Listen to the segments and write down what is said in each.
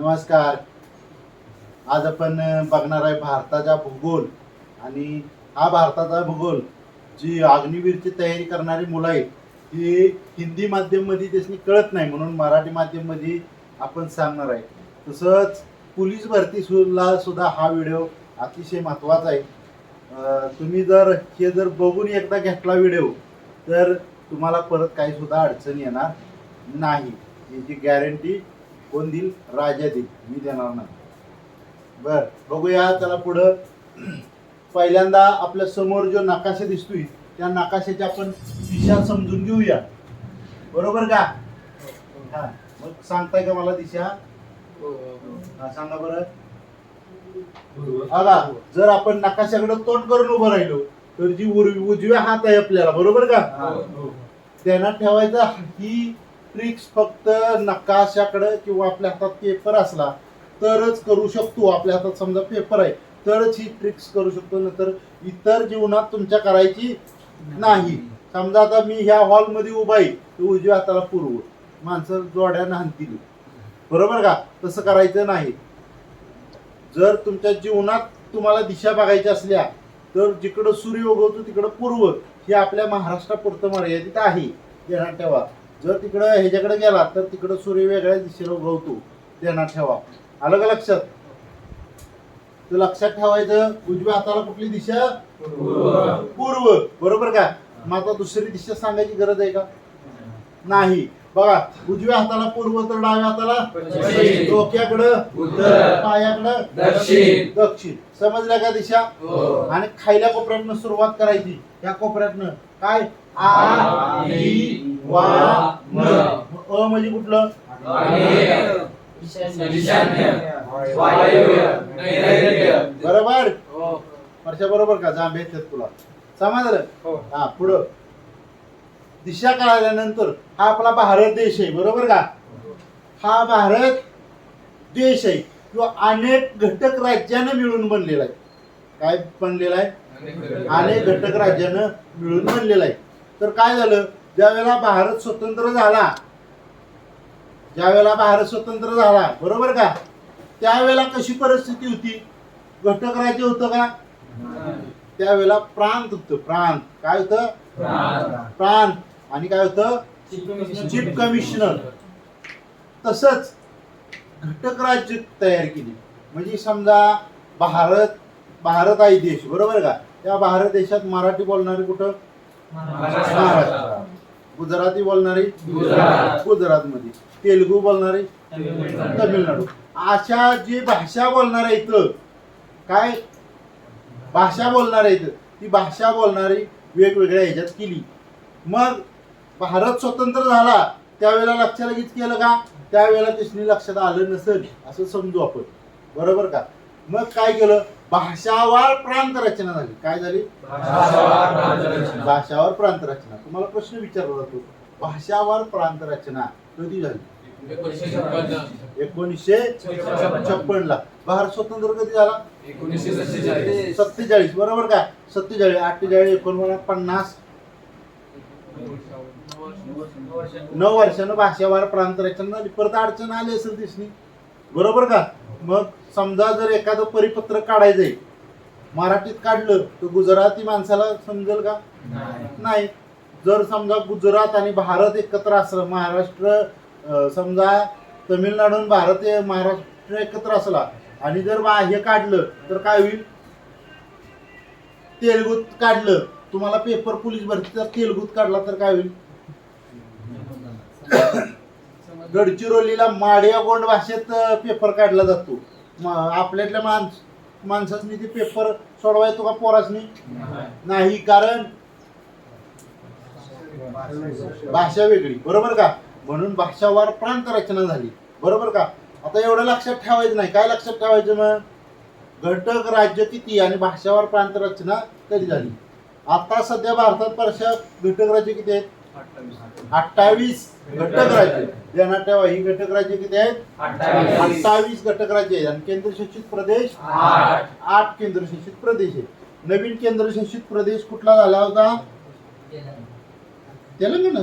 नमस्कार. आज आपण बघणार आहे भारताचा भूगोल आणि हा भारताचा भूगोल जी अग्निवीरची तयारी करणारी मुलं आहेत ही हिंदी माध्यममध्ये त्यासनी कळत नाही म्हणून मराठी माध्यममध्ये आपण सांगणार आहे. तसंच पोलीस भरती सुला सुद्धा हा व्हिडिओ अतिशय महत्त्वाचा आहे. तुम्ही जर हे जर बघून एकदा घेतला व्हिडिओ तर तुम्हाला परत काही सुद्धा अडचण येणार नाही. याची गॅरंटी कोण देईल? राजा देईल. मी देणार नाही. बर बघूया. त्याला पुढं पहिल्यांदा आपल्यासमोर जो नकाशा दिसतोय त्या नकाशाची आपण दिशा समजून घेऊया. बरोबर का? हा. मग सांगताय का मला दिशा? हा सांगा बरं. बघा जर आपण नकाशाकडे तोंड करून उभं राहिलो तर जी उजव्या हात आहे आपल्याला बरोबर का? त्यांना ठेवायचा ही ट्रिक्स फक्त नकाशाकडे किंवा आपल्या हातात पेपर असला तरच करू शकतो. आपल्या हातात समजा पेपर आहे तरच ही ट्रिक्स करू शकतो. नंतर इतर जीवनात तुमच्या करायची नाही. समजा आता मी ह्या हॉलमध्ये उभा आहे तर उजव्या हाताला पूर्व माणसं जोड्या हाणतील. बरोबर का? तसं करायचं नाही. जर तुमच्या जीवनात तुम्हाला दिशा बघायच्या असल्या तर जिकडं सूर्य उगवतो तिकडं पूर्व हे आपल्या महाराष्ट्रापुरतं मर्यादित आहे. ध्यानात ठेवा. जर तिकडं ह्याच्याकडे गेला तर तिकडं सूर्य वेगळ्या दिशेला उगवतो ध्यानात ठेवा. आलं का लक्षात? तर लक्षात ठेवायचं उजव्या हाताला कुठली दिशा? पूर्व. बरोबर का? मग आता दुसरी दिशा सांगायची गरज आहे का? नाही. बघा उजव्या हाताला पूर्व तर डाव्या हाताला. डोक्याकडं? उत्तर. पायाकडं? दक्षिण. दक्षिण. समजल्या का दिशा? हो. आणि खायल्या कोपऱ्यातनं सुरुवात करायची. या कोपऱ्यातनं. काय? आ वा अ म्हणजे कुठलं. बरोबर? वर्षा बरोबर का? जांब येतात तुला. समजलं? हो. हा पुढं. दिशा कळाल्यानंतर हा आपला भारत देश आहे बरोबर का? हा भारत देश आहे. किंवा अनेक घटक राज्यानं मिळून बनलेला आहे. काय बनलेला आहे? अनेक घटक राज्यानं मिळून बनलेला आहे. तर काय झालं? ज्यावेळेला भारत स्वतंत्र झाला ज्यावेळेला भारत स्वतंत्र झाला बरोबर का? त्यावेळेला कशी परिस्थिती होती? घटक राज्य होतं का? त्यावेळेला प्रांत होतं प्रांत. काय होतं? प्रांत. आणि काय होतं? Chief commissioner. तसंच घटक राज्य तयार केली. म्हणजे समजा भारत भारत आहे देश बरोबर का? त्या भारत देशात मराठी बोलणारे कुठं? महाराष्ट्र. गुजराती बोलणारी? गुजरात. गुजरातमध्ये. तेलुगू बोलणारी? तमिळनाडू. अशा जी भाषा बोलणारे इथं काय? भाषा बोलणारे इथं. ती भाषा बोलणारी वेगवेगळ्या ह्याच्यात केली. मग भारत स्वतंत्र झाला त्यावेळेला लक्षात लगेच केलं का? त्यावेळेला त्याच्यानी लक्षात आलं नसेल असं समजू आपण. बरोबर का? मग काय केलं? भाषावार प्रांत रचना झाली. काय झाली? भाषावर प्रांत रचना. तुम्हाला प्रश्न विचारला जातो. भाषावर प्रांत रचना कधी झाली? एकोणीसशे छप्पन ला भारत स्वतंत्र कधी झाला? एकोणीसशे सत्तेचाळीस. सत्तेचाळीस. बरोबर का? सत्तेचाळीस अठ्ठेचाळीस एकोणपन्नास पन्नास. नऊ वर्षानं भाषावार प्रांत रचना झाली. परत अडचण आली असेल दिसणी बरोबर का? मग समजा जर एखादं परिपत्र काढायचंय मराठीत काढलं तर गुजराती माणसाला समजेल का? नाही. जर समजा गुजरात आणि भारत एकत्र असलं महाराष्ट्र समजा तमिळनाडू आणि भारत महाराष्ट्र एकत्र असला आणि जर बा- हे काढलं तर काय होईल? तेलगूत काढलं तुम्हाला पेपर पोलीस भरतीचा तेलगूत काढला तर काय होईल? गडचिरोलीला माडिया गोंड भाषेत पेपर काढला जातो. आपल्यातल्या माणस माणसासनी ते पेपर सोडवायचो का पोरासनी? नाही कारण भाषा वेगळी. बरोबर का? म्हणून भाषावार प्रांत रचना झाली. बरोबर का? आता एवढं लक्षात ठेवायचं नाही. काय लक्षात ठेवायचं मग? घटक राज्य किती आणि भाषावार प्रांत रचना कधी झाली? आता सध्या भारतात परशा घटक राज्य किती आहेत? अठ्ठावीस. घटक राज्य. ध्यानात ठेवा ही घटक राज्य किती आहेत? अठ्ठावीस. घटक राज्य आहेत. आणि केंद्रशासित प्रदेश? आठ. केंद्रशासित प्रदेश आहेत. नवीन केंद्रशासित प्रदेश कुठला झाला होता? तेलंगणा.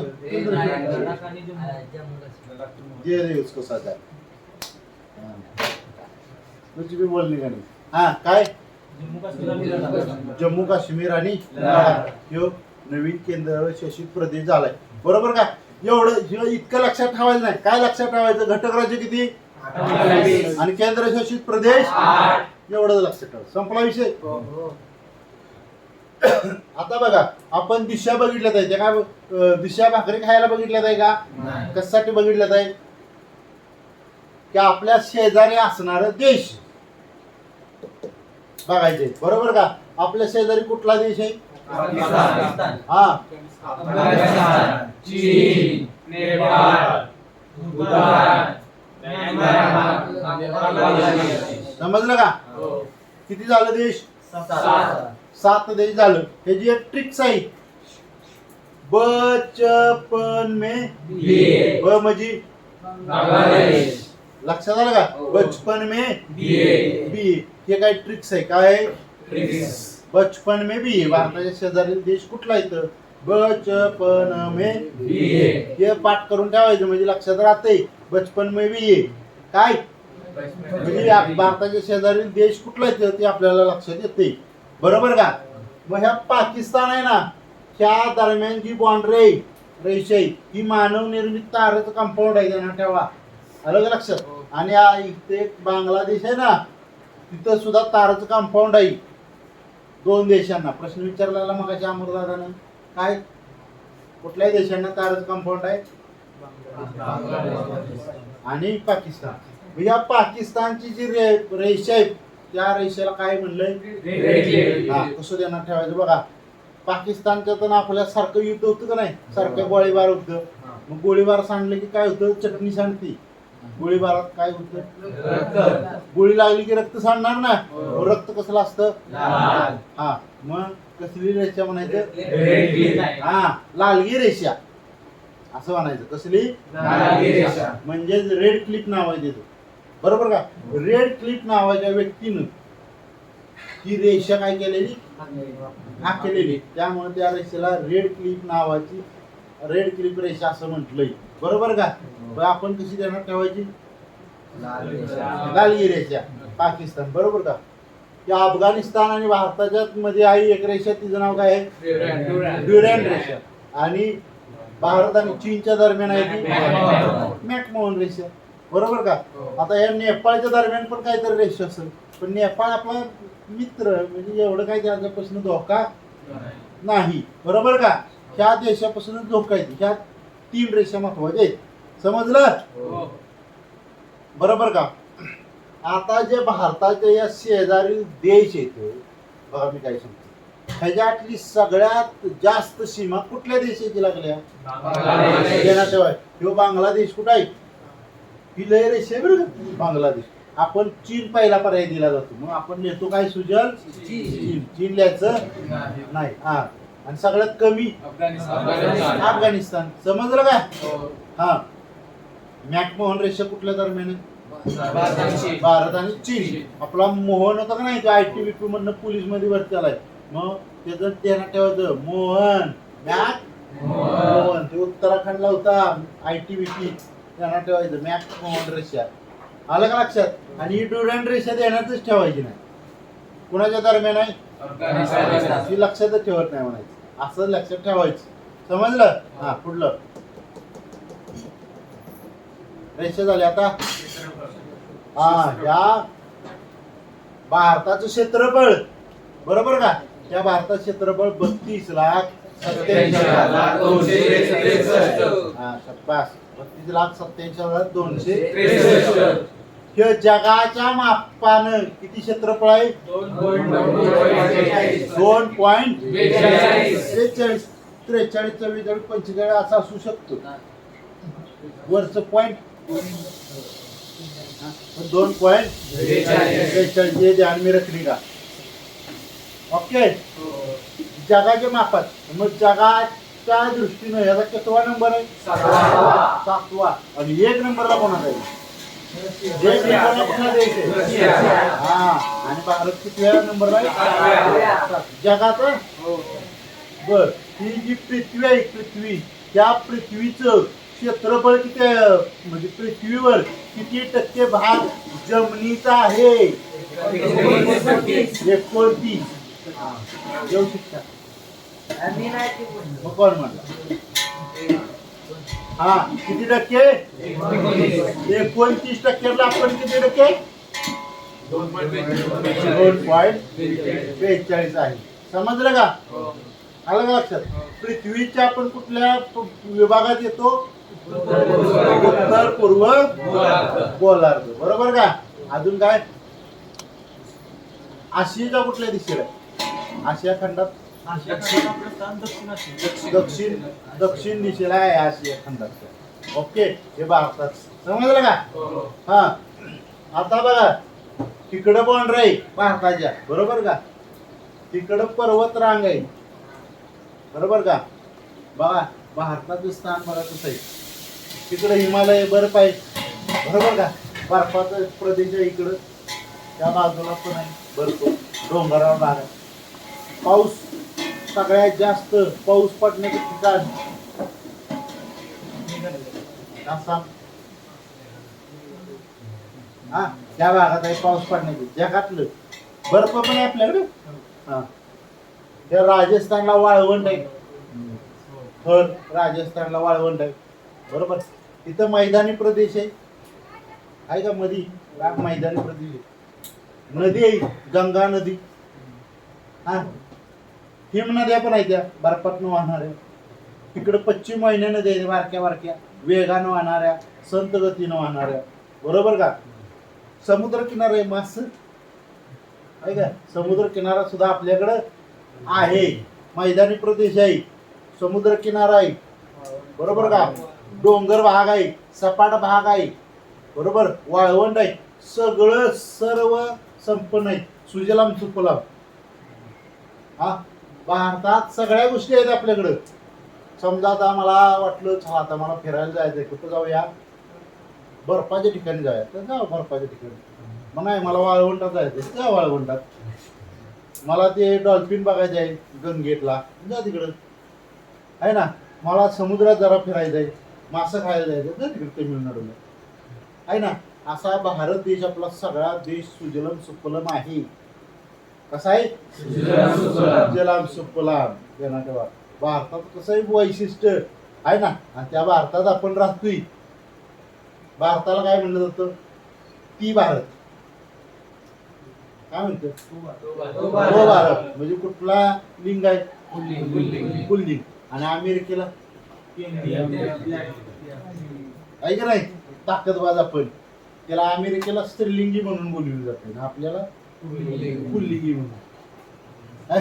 केंद्रशासित तुझी बी का नाही हा काय? जम्मू काश्मीर आणि नवीन केंद्र शासित प्रदेश झालाय. बरोबर का? एवढं इतकं लक्षात ठेवायचं नाही. काय लक्षात ठेवायचं? घटक राज्य किती? आणि केंद्र शासित प्रदेश? एवढं लक्षात ठेवा. संपला विषय? आता बघा आपण दिशा बघितल्यात आहे. त्या काय दिशा भाकरी खायला बघितल्यात आहे का? कशासाठी बघितल्यात आहे? की आपल्या शेजारी असणार देश. बघायचे. बरोबर का? आपल्या शेजारी कुठला देश आहे? हा. अफगाणिस्तान चीन नेपाळ भूतान समजलं का? हो. किती झालं देश? सात. सात. देश झालं. ह्याची एक ट्रिक्स आहे. बचपन में बीए ब म्हणजे? बांगलादेश. लक्षात आलं का? हो. बचपन में बीए बी हे काय ट्रिक्स आहे? काय ब्रिक्स बचपन में बी भारताच्या शेजारील देश कुठला इथं? बचपन में बीए हे पाठ करून ठेवायचं म्हणजे लक्षात राहते बचपन में बी ये. काय? म्हणजे भारताच्या शेजारील देश कुठला इथं ते आपल्याला लक्षात येते बरोबर का? मग ह्या पाकिस्तान आहे ना ह्या दरम्यान जी बाउंड्री रेषा आहे ही मानव निर्मित ताराचं कंपाऊंड आहे त्यांना ठेवा. आलं का लक्षात? आणि हा इथे एक बांगलादेश आहे ना तिथं सुद्धा ताराचं कंपाऊंड आहे. दोन देशांना प्रश्न विचारलेला मग अमरदादानं काय? कुठल्याही देशांना तारच कंपाऊंड आहे? आणि पाकिस्तान. या पाकिस्तानची जी रे रेषा आहे त्या रेषेला काय म्हणलंय? हा कसं देणार ठेवायचं. बघा पाकिस्तानच्या तर आपल्या सारखं युद्ध होतं का नाही? सारखं गोळीबार होतं. मग गोळीबार सांडलं की काय होतं? चटणी सांडती. गोळीबारात काय होतं? गोळी लागली की रक्त सांडणार ना मग रक्त कसलं असतं? लाल. हा मग कसली रेषा म्हणायचं? हा लालगी रेषा. असं म्हणायचं. कसली? लालगी रेषा. म्हणजे रेड क्लिप नाव आहे त्याचं बरोबर का? रेड क्लिप नावाच्या व्यक्तीनं ही रेषा काय केलेली? हा केलेली. त्यामुळे त्या रेषेला रेड क्लिप नावाची रेड क्लिप रेषा असं म्हटलंय. बरोबर का? पण आपण कशी देणार ठेवायची? लालगी रेषा. पाकिस्तान. बरोबर का? या अफगाणिस्तान आणि भारताच्या मध्ये आहे एक रेषा तिचं नाव काय आहे? ड्युरॅन. रेषा. आणि भारत आणि चीनच्या दरम्यान आहे ती मॅकमोहन. रेषा. बरोबर का? आता या नेपाळच्या दरम्यान पण काहीतरी रेषा असेल. पण नेपाळ आपला मित्र म्हणजे एवढं काही त्याच्यापासून धोका नाही. बरोबर का? ह्या देशापासूनच धोका येते ह्या तीन रेषा महत्त्वाच्या आहेत. समजलं? बरोबर का? आता जे भारताच्या या शेजारील देश येतो बघा मी काय सांगतो. ह्याच्यातली सगळ्यात जास्त सीमा कुठल्या देशाची लागल्या? ठेवाय ह्यो बांगलादेश कुठं आहे? ही लय रेषा बरं बांगलादेश. आपण चीन पहिला पर्याय दिला जातो. मग आपण लिहितो काय सुजल? चीन. चीन. लिहायचं नाही. हा. आणि सगळ्यात कमी अफगाणिस्तान. अफगाणिस्तान. समजलं का हा. मॅकमोहन रेषा कुठल्या दरम्यान आहे? भारत आणि चीन. आपला मोहन होता का नाही? तो आय टी बी पी मधनं पोलीसमध्ये भरती आलाय. मग त्याचं ध्यानात ठेवायचं मोहन. मॅक? मोहन. ते उत्तराखंडला होता. आय टी बी पी ध्यानात ठेवायचं मॅक मोहन रेषा. आलं का लक्षात? आणि ही रेषा ध्यानातच ठेवायची नाही. कुणाच्या दरम्यान आहे? ती लक्षातच ठेवत नाही म्हणायचं. असं लक्षात ठेवायचं. समजलं? हा पुढलं. रेषा झाली आता. हा या भारताचं क्षेत्रफळ. बरोबर का? या भारताचं क्षेत्रफळ बत्तीस लाख सत्याऐंशी हजार. दोनशे. हा बत्तीस लाख सत्याऐंशी हजार दोनशे त्रेसष्ट. हे जगाच्या मापानं किती क्षेत्रफळ आहे? दोन पॉईंट. त्रेचाळीस त्रेचाळीस चव्वेचाळीस पंचेचाळीस असं असू शकतो. वरचं पॉईंट दोन पॉईंट. त्रेचाळीस ये ध्यान में रखने का? ओके? जगाच्या मापात. मग जगाच्या दृष्टीनं याचा कितवा नंबर आहे? सातवा. सातवा. आणि एक नंबरला कोणाचा आहे? हा आणि भारत सातव्या. आहे जगाचा बर ही जी पृथ्वी आहे पृथ्वी त्या पृथ्वीचं क्षेत्रफळ किती? म्हणजे पृथ्वीवर किती टक्के भाग जमिनीचा आहे एकोणतीस. येऊ शकता मग कोण म्हणला हा किती टक्के? एकोणतीस टक्क्याला आपण किती टक्के? दोन पॉईंट बेचाळीस आहे. समजलं का? आलं का लक्षात? पृथ्वीच्या आपण कुठल्या विभागात येतो? उत्तर पूर्व गोलार्ध. बरोबर का? अजून काय? आशियाच्या कुठल्या दिशेला? आशिया खंडात दक्षिण दक्षिण दिशेला आहे आशिया खंडात ओके हे भारतात समजलं का? हा. आता बघा तिकडं पण आहे भारताच्या. बरोबर का? तिकडं पर्वत रांग आहे. बरोबर का? बघा भारताचं स्थान बघा कसं आहे. तिकडं हिमालय बर्फ आहे. बरोबर का? बर्फाचा प्रदेश आहे इकडं. त्या बाजूला पण आहे बर्फ. डोंगरावर भाग पाऊस सगळ्यात जास्त पाऊस पडण्याचे ठिकाण. आसाम हा त्या भागात आहे पाऊस पडण्याचे जगातलं. बर्फ पण आहे आपल्याकडे. हा. त्या राजस्थानला वाळवंट आहे. थर राजस्थानला वाळवंट आहे. बरोबर? तिथं मैदानी प्रदेश आहे. आहे का मधी? मैदानी प्रदेश आहे. नदी आहे गंगा नदी. हा. हिम नद्या पण आहेत त्या बर्फातनं वाहणाऱ्या तिकडं पश्चिम महिन्या नद्या आहेत बारक्या बारक्या वेगानं वाहणाऱ्या संत गतीनं वाहणाऱ्या. बरोबर का? समुद्र किनारे आहे मास. आहे का? समुद्र किनारा सुद्धा आपल्याकडं आहे. मैदानी प्रदेश आहे. समुद्र किनारा आहे. बरोबर का? डोंगर भाग आहे सपाट भाग आहे. बरोबर? वाळवंट आहे. सगळं सर्व संपन्न आहे. सुजलाम सुफलाम. हा? भारतात सगळ्या गोष्टी आहेत आपल्याकडं. समजा आता मला वाटलं "चला, आता मला फिरायला जायचंय कुठं जाऊया? बर्फाच्या ठिकाणी जाऊया. तर जाऊ बर्फाच्या ठिकाणी. मग नाही मला वाळवंटात जायचं जा वाळवंटात. मला ते डॉल्फिन बघायचं आहे गंगेटला जा तिकडं. आहे ना? मला समुद्रात जरा फिरायचं आहे. मासं खायला जायचं जा तिकडे तमिळनाडूला. आहे ना? असा भारत देश आपला सगळा देश सुजलम सुफलम आहे. कसा आहे? सुजलाम सुफलाम ठेवा भारतात कसं आहे वैशिष्ट्य? आहे ना? आणि त्या भारतात आपण राहतोय. भारताला काय म्हणलं जातं? ती भारत. काय म्हणतं तो भारत. म्हणजे कुठला लिंग आहे? पुल्लिंग. आणि अमेरिकेला? आहे का नाही? ताकदबाज आपण. त्याला अमेरिकेला स्त्रीलिंगी म्हणून बोलवली जाते. आपल्याला म्हणून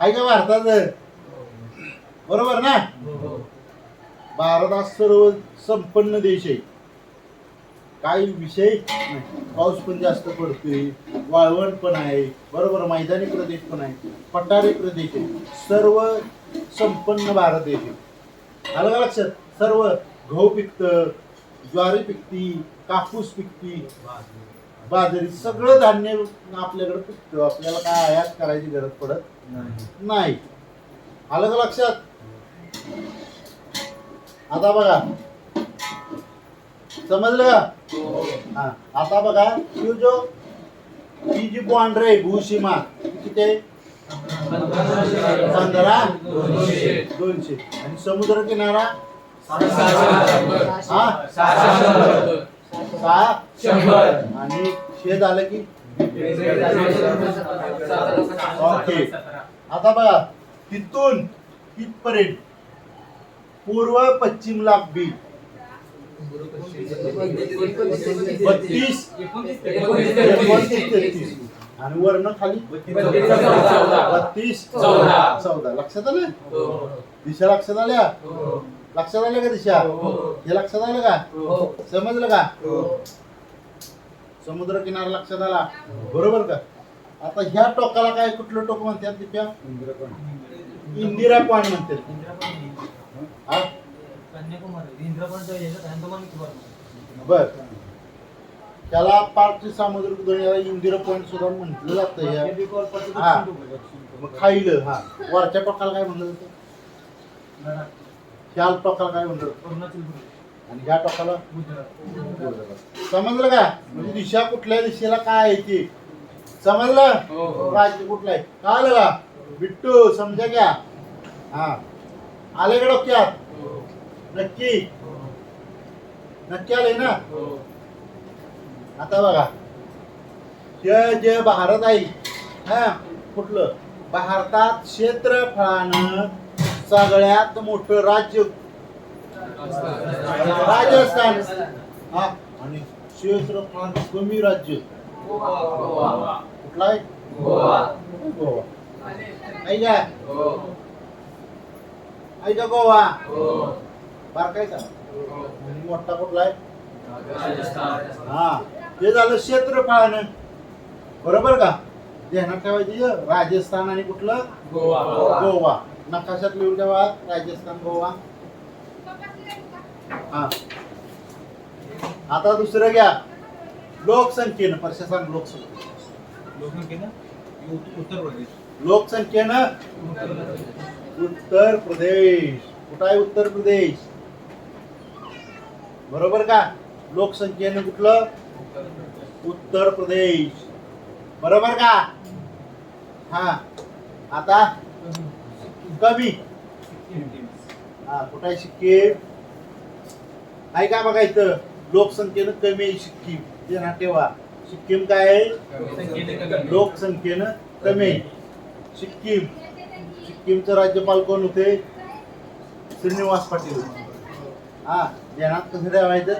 आहे का भारतात? बरोबर ना? भारत हा सर्व संपन्न देश आहे. काही विषय. पाऊस पण जास्त पडतोय वाळवण पण आहे बरोबर मैदानी प्रदेश पण आहे पठारी प्रदेश आहे. सर्व संपन्न भारत देश आहे. आलं का लक्षात? सर्व गहू पिकतं ज्वारी पिकती कापूस पिकती. बाजरी सगळं धान्य आपल्याकडे पिकतं. आपल्याला काय आयात करायची गरज पडत नाही. आलं का लक्षात? आता बघा. समजलं का? हा. आता बघा. ही जो ही जी बॉन्ड्री आहे भूसीमा किती आहे? पंधरा. दोनशे. आणि समुद्र किनारा? हा? सहा आणि शेत आलं की? ओके. आता बघा तिथून तिथपर्यंत पूर्व पश्चिम लांबी बत्तीस. एकोणतीस तेहतीस. आणि वर्ण खाली? बत्तीस. चौदा. चौदा. लक्षात आलं? दिशा लक्षात आल्या? लक्षात आलं का दिशा? हे लक्षात आलं का? समजलं का? समुद्र किनारा लक्षात आला. बरोबर का? आता ह्या टोकाला काय कुठलं टोक म्हणतात दिप्या? इंदिरा पॉइंट म्हणतात. हा? बर. त्याला पार्कची सामुद्रिक दुनियाला इंदिरा पॉइंट सुद्धा म्हटलं जातं या. हा. खाईलं. हा. वरच्या टोकाला काय म्हणलं जातं? ह्या टोकाला काय म्हणतात आणि ह्या टोकाला समजलं का? म्हणजे दिशा कुठल्या दिशेला काय आहे ती? समजलं? हो. राज्य कुठलं आहे? कळलं का बिट्टू समजा घ्या. हा. आले का डोक्यात? नक्की? नक्की आले ना? आता बघा. हे जे भारत आहे हा कुठलं? भारतात क्षेत्रफळानं सगळ्यात मोठं राज्य. राजस्थान. हा आणि क्षेत्रफळानं कमी राज्य. कुठला आहे? गोवा. आहे का? आहे का गोवा? बारकायचा आणि मोठा कुठला आहे? हा ते झालं क्षेत्रफळानं. बरोबर का? ध्यानात ठेवायची राजस्थान आणि कुठलं? गोवा. नकाशात लिहून ठेवा राजस्थान गोवा. हा. आता दुसरं घ्या. लोकसंख्येनं प्रशासन लोकसंख्या उत्तर प्रदेश. लोकसंख्येनं उत्तर प्रदेश. कुठं आहे उत्तर प्रदेश? बरोबर का? लोकसंख्येनं कुठलं? उत्तर प्रदेश. बरोबर का? हा. आता? कमी हा कुठं आहे सिक्कीम काय काय बघायचं लोकसंख्येनं कमी आहे सिक्कीम ना ठेवा सिक्कीम काय आहे? लोकसंख्येनं कमी आहे. सिक्कीम सिक्कीमचं राज्यपाल कोण होते? श्रीनिवास पाटील हा ध्यानात कसं ठेवायचं?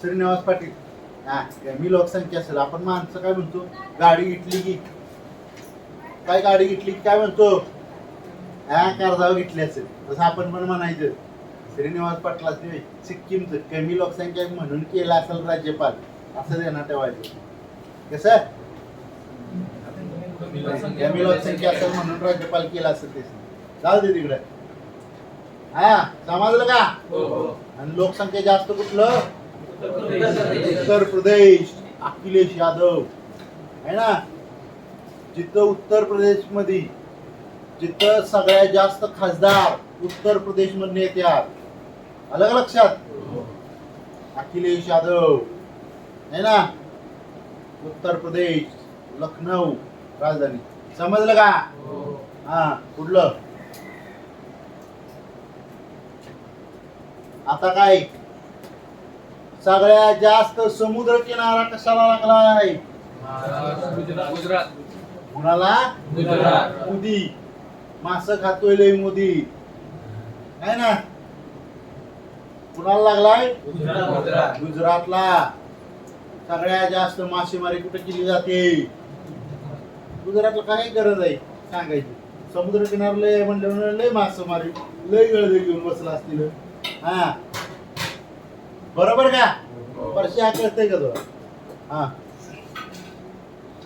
श्रीनिवास पाटील. हा कमी लोकसंख्या असेल. आपण माणसं काय म्हणतो? गाडी घेतली की. काय गाडी घेतली की काय म्हणतो? हा कर्जावर घेतली असेल तसं आपण पण म्हणायचं श्रीनिवास पाटलाचे सिक्कीमचं कमी लोकसंख्या म्हणून केला असेल राज्यपाल असं ध्यानात ठेवायचं. कसं कमी लोकसंख्या असेल म्हणून राज्यपाल केला असेल ते. जाऊ दे तिकडे. हा समजलं का? आणि लोकसंख्या जास्त कुठलं? उत्तर प्रदेश. अखिलेश यादव. आहे ना? जिथं उत्तर प्रदेशमध्ये जिथं सगळ्यात जास्त खासदार उत्तर प्रदेश मधून येतात अलग लक्षात? अखिलेश यादव. आहे ना? उत्तर प्रदेश लखनौ राजधानी. समजलं का? हा कुठलं आता काय? सगळ्यात जास्त समुद्र किनारा कशाला लागलाय? गुजरात. कुणाला? गुजरात. मास खातोय लय मोदी. आहे ना? कुणाला लागलाय? गुजरात. गुजरातला. सगळ्यात जास्त मासेमारी कुठे केली जाते? गुजरातला काय गरज आहे सांगायची. समुद्र किनार लय म्हणलं लय मासेमारी लय गळदे घेऊन बसला असतील. हा. बरोबर का? परशी हा कळतंय का तुला? हा.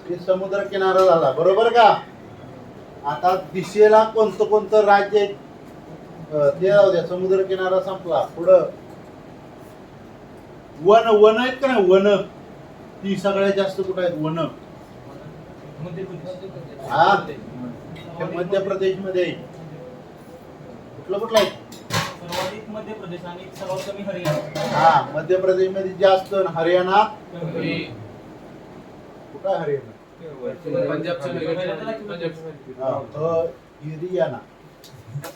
ते समुद्र किनारा झाला. बरोबर का? आता दिशेला कोणतं कोणतं राज्य आहे? ते जाऊ द्या समुद्र किनारा संपला. पुढं. वन वन आहेत का नाही? वन. ती सगळ्यात जास्त कुठं आहेत? वन. हा. ते मध्य प्रदेशमध्ये कुठलं कुठलं आहे? सर्वाधिक मध्य प्रदेश आणि सर्वात कमी हरियाणा. हा मध्य प्रदेशमध्ये जास्त हरियाणा. कुठं हरियाणा?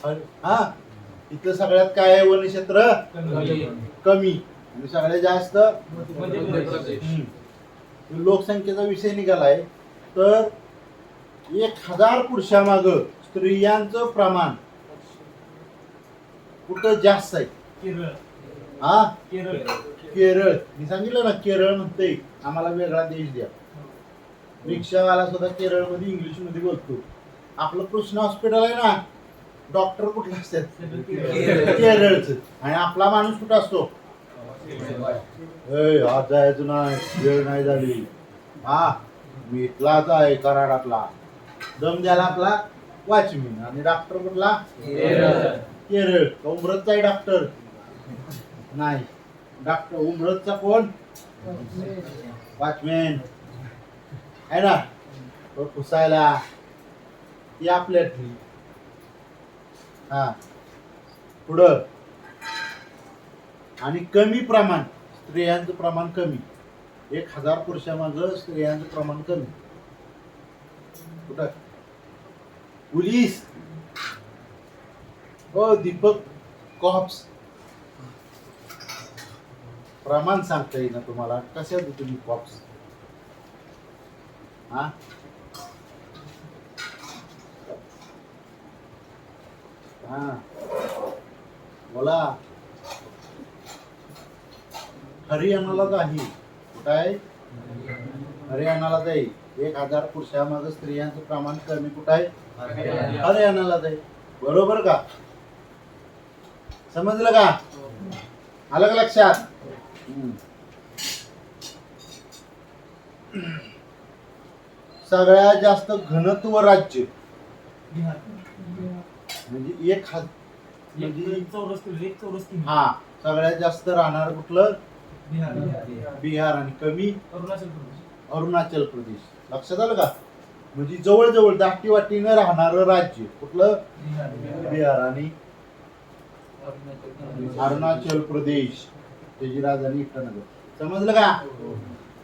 हा, हा सगळ्यात काय आहे वनक्षेत्र? कमी. आणि सगळ्यात जास्त. लोकसंख्येचा विषय निघालाय. तर एक हजार पुरुषामाग स्त्रियांचं प्रमाण कुठं जास्त आहे? केरळ. हा? केरळ. केरळ. मी सांगितलं ना केरळ म्हणते आम्हाला वेगळा देश द्या. रिक्षावाला सुद्धा केरळमध्ये इंग्लिशमध्ये बोलतो. आपलं कृष्ण हॉस्पिटल आहे ना डॉक्टर कुठलं असतात? केरळच. आणि आपला माणूस कुठं असतो? आज जायचं नाही वेळ नाही झाली. हा मी इथलाच आहे कराडातला. दम द्यायला आपला वॉचमॅन. आणि डॉक्टर कुठला? केरळ. उमरतचा आहे डॉक्टर? नाही. डॉक्टर उमरतचा कोण? वॉचमॅन. आहे ना? पुसायला ती आपल्यातली हा. पुढं. आणि कमी प्रमाण स्त्रियांचं प्रमाण कमी. एक हजार पुरुषामागं स्त्रियांचं प्रमाण कमी. कुठं? पोलीस. हो दीपक कॉप्स. प्रमाण सांगता येईल ना तुम्हाला. कशा तुम्ही कॉप्स? हा? हा. बोला. हरियाणाला कुठं आहे? हरियाणाला जाईल एक हजार पुरुषामागं स्त्रियांचं प्रमाण कमी कुठं आहे? हरियाणाला. जाईल बरोबर का? समजलं का? आलं का लक्षात? सगळ्यात जास्त घनत्व राज्य. म्हणजे एक हा म्हणजे एक चौरस किलो एक चौरस किलो. हा सगळ्यात जास्त राहणार कुठलं? बिहार बिहार आणि कमी अरुणाचल प्रदेश. अरुणाचल प्रदेश. लक्षात आलं का? म्हणजे जवळजवळ दाटी वाटीनं राहणारं राज्य कुठलं? बिहार बिहार. आणि अरुणाचल प्रदेश. त्याची राजधानी इटानगर. समजलं का?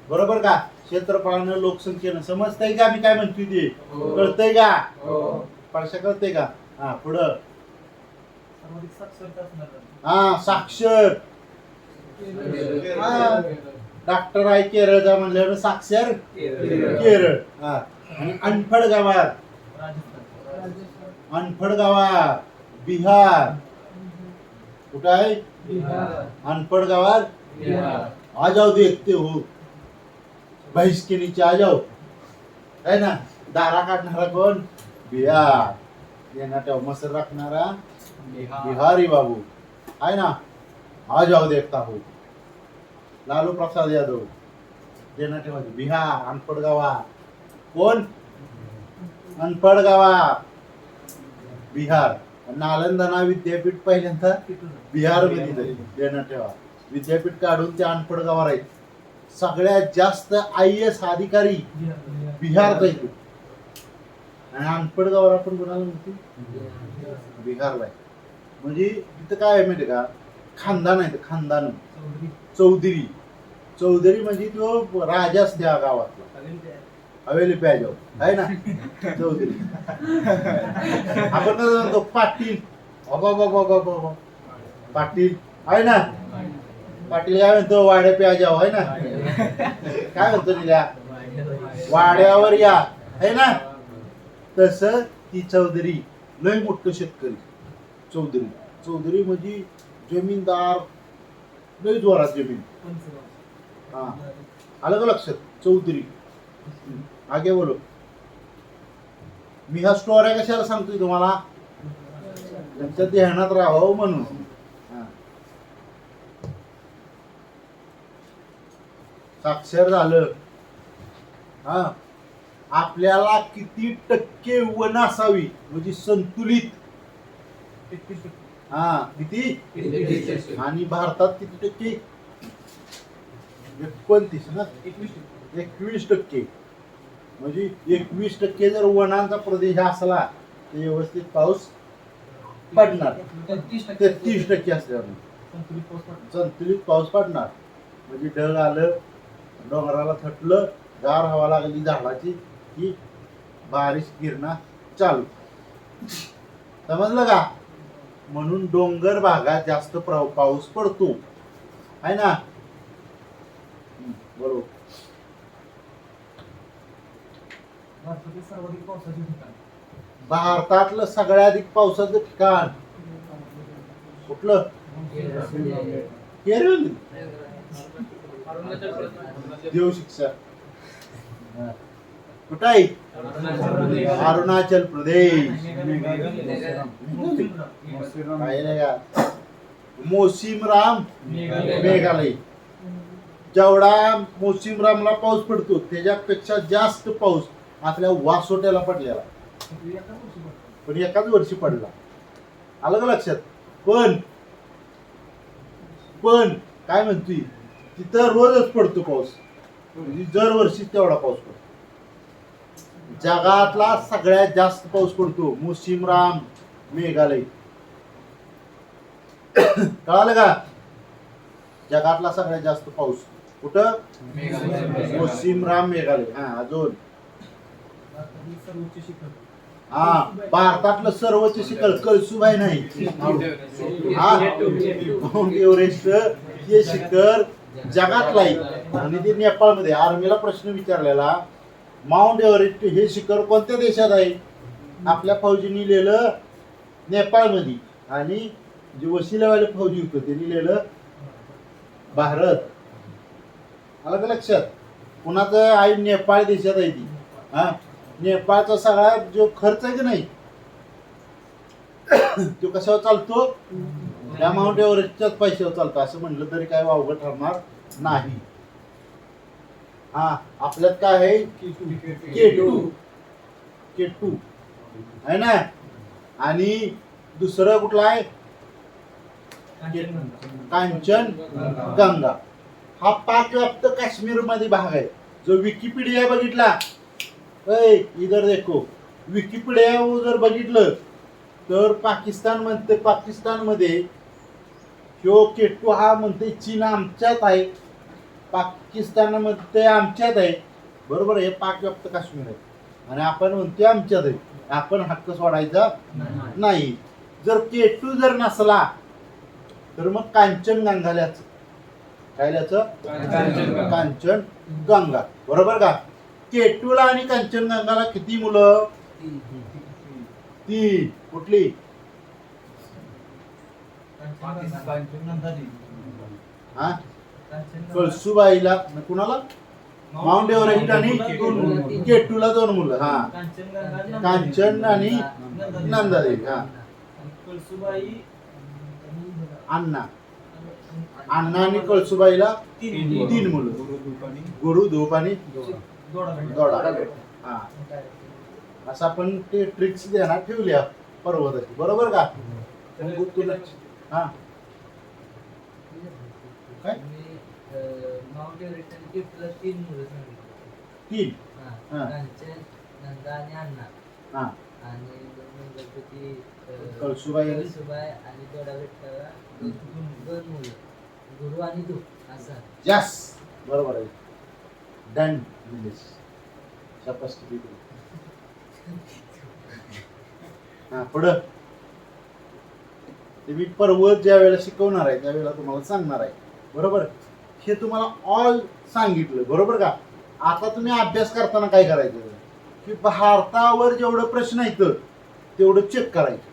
बरोबर का? क्षेत्रफळानं लोकसंख्येनं. समजतंय का? मी काय म्हणतोय ते? कळतंय का? पडशा कळतंय का? हा पुढं. सर्वाधिक साक्षरता असणार हा साक्षर. हा. डॉक्टर आहे केरळचा म्हणल्यावर साक्षर केरळ. हा. आणि अनफड गावात. राजस्थान. अनफड गावात. बिहार. कुठं आहे? अनफड गावात? आ जाओ देखते हो भैंस के नीचे आ जाओ है ना? दारा काढणारा कोण? बिहार. येणार मसर राखणारा बिहारी. बाबू. आहे ना? आ जाओ देखता हो लालू प्रसाद यादव. देना ठेवायचं बिहार अनपड गावात कोण? अनपड गावात बिहार नालंदाना विद्यापीठ पहिल्यांदा बिहारमध्ये ठेवा विद्यापीठ काढून ते अनपड गावावर आहेत सगळ्यात जास्त आय एस अधिकारी बिहार येतो आणि अनपड गावावर आपण कोणाला म्हणतो बिहारला आहे म्हणजे तिथं काय आहे माहिती का? खानदान आहे खानदान. चौधरी. चौधरी. म्हणजे तो राजाच त्या गावातला. हवेली प्याजो. आहे ना? चौधरी. आपण म्हणतो पाटील. अबा बाबा बाबा बाबा पाटील. आहे ना? पाटील काय म्हणतो वाड्या प्याजाव आहे ना? काय म्हणतो तिला? वाड्यावर या आहे ना? तस ती चौधरी लय मोठं शेतकरी चौधरी. चौधरी म्हणजे जमीनदार लय जोरात जमीन. हा. आलं का लक्षात? चौधरी. आगे बोलो. मी ह्या स्टोऱ्या कशाला सांगतोय तुम्हाला? त्यांच्या ध्यानात राहावं म्हणून हा. साक्षर झालं. हा. आपल्याला किती टक्के वन असावी? म्हणजे संतुलित. हा किती? आणि भारतात किती टक्के? एकोणतीस ना? एकवीस टक्के. म्हणजे एकवीस टक्के जर वनांचा प्रदेश असला तर व्यवस्थित पाऊस पडणार. तेहतीस टक्के. असल्यावर संतुलित पाऊस पडणार. म्हणजे ढग आलं डोंगराला थटलं गार हवा लागली झाडाची की बारिश गिरणा चालू. समजलं का? म्हणून डोंगर भागात जास्त प्र- पाऊस पडतो. आहे ना? बरोबर. भारतातलं सगळ्याधिक पावसाचं ठिकाण. कुठलं? केरळ. देऊ शिक्षा. कुठं आहे अरुणाचल प्रदेश. काय नाही का राम मेघालय. जेवढा मोसीमरामला पाऊस पडतो त्याच्यापेक्षा जास्त पाऊस आपल्या वासोट्याला पडलेला. पण एकाच वर्षी पडला. आलं का लक्षात? पण पण काय म्हणतोय? तिथं रोजच पडतो पाऊस. म्हणजे दरवर्षी तेवढा पाऊस पडतो. जगातला सगळ्यात जास्त पाऊस पडतो मुसिम राम मेघालय. कळालं का? जगातला सगळ्यात जास्त पाऊस. कुठं? पश्चिम राम मेघालय. हा अजून. हा भारतातलं सर्वोच्च शिखर कळसुबाई नाही. हा माउंट एव्हरेस्ट हे शिखर जगातलं आहे आणि ते नेपाळमध्ये आर्मीला प्रश्न विचारलेला माउंट एव्हरेस्ट हे शिखर कोणत्या देशात आहे? आपल्या फौजीने लिहिलं नेपाळमध्ये. आणि जे वशिलेवाले फौजी होतं ते लिहिलेलं भारत. आलं का लक्षात? कुणाचं आई नेपाळ देशात आहे ती? हा? नेपाळचा सगळा जो खर्च आहे की नाही? तो कशावर चालतो? त्या माउंट एव्हरेस्टच्याच पैशावर चालतो. असं म्हटलं तरी काय वावगं ठरणार नाही. हा आपल्यात काय आहे? K two. K two. आहे ना? आणि दुसरं कुठलं आहे? कांचन गंगा. हा पाक व्याप्त काश्मीरमध्ये भाग आहे. जो विकिपीडिया बघितला. इधर देखो. विकिपीडिया जर बघितलं तर पाकिस्तानमध्ये पाकिस्तानमध्ये ह्यो केटू हा म्हणते चीन आमच्यात आहे. पाकिस्तान म्हणते आमच्यात आहे. बरोबर आहे हे पाक व्याप्त काश्मीर आहे. आणि आपण म्हणते आमच्यात आहे. आपण हक्क सोडायचा नाही. जर केटू जर नसला तर मग कांचन गंगाल्याच. काय लिहायचं? कांचनगंगा. कांचन गंगा. बरोबर का? केटूला आणि कांचन गंगाला किती मुलं? तीन. कुठली? हा? कळसुबाईला न कुणाला? माउंट एव्हरेस्ट आणि केटूला दोन मुलं. हा. कांचन आणि नंदादेवी. हा. कळसुबाई अण्णा. अण्णा आणि कळसुबाईला तीन मुलं. गुरु धूप आणि दोडा. हा. असं आपण ते ट्रिक्स देणार ठेवल्या पर्वताची. बरोबर का? मग तुला हा. काय? तीन मुलं सांगितली. तीन? हा. कांचन नंदा आणि अण्णा. हा. आणि दोन अं, कळसुबाई आणि- कळसुबाई आणि दोडा भेटला दोन दोन मुलं. गुरु आणि तू असं. यस! बरोबर आहे. डन शाबास. हा पुढं. ते मी पर्वत ज्या वेळेला शिकवणार आहे त्यावेळेला तुम्हाला सांगणार आहे. बरोबर? हे तुम्हाला ऑल सांगितलं. बरोबर का? आता तुम्ही अभ्यास करताना काय करायचं? की भारतावर जेवढं प्रश्न येतं तेवढं चेक करायचं.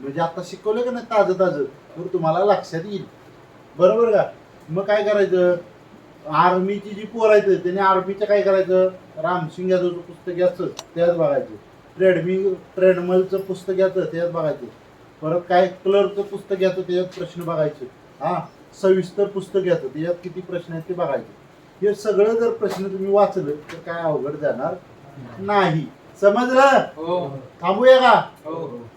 म्हणजे आता शिकवलं का नाही ताजं ताजं तर तुम्हाला लक्षात येईल. बरोबर का? मग काय करायचं? आर्मीची जी पोर आहेत त्याने आर्मीचं काय करायचं? रामसिंग यादवचं पुस्तक घ्यायचं त्याच बघायचं. ट्रेडमिल ट्रेडमलचं पुस्तक घ्यायचं त्याच बघायचं. परत काय क्लर्कचं पुस्तक घ्यायचं त्याच्यात प्रश्न बघायचे. हा? सविस्तर पुस्तक घ्यायचं त्याच्यात किती प्रश्न आहेत ते बघायचे. हे सगळं जर प्रश्न तुम्ही वाचलं तर काय अवघड जाणार नाही. समजलं? हो. थांबूया का? हो.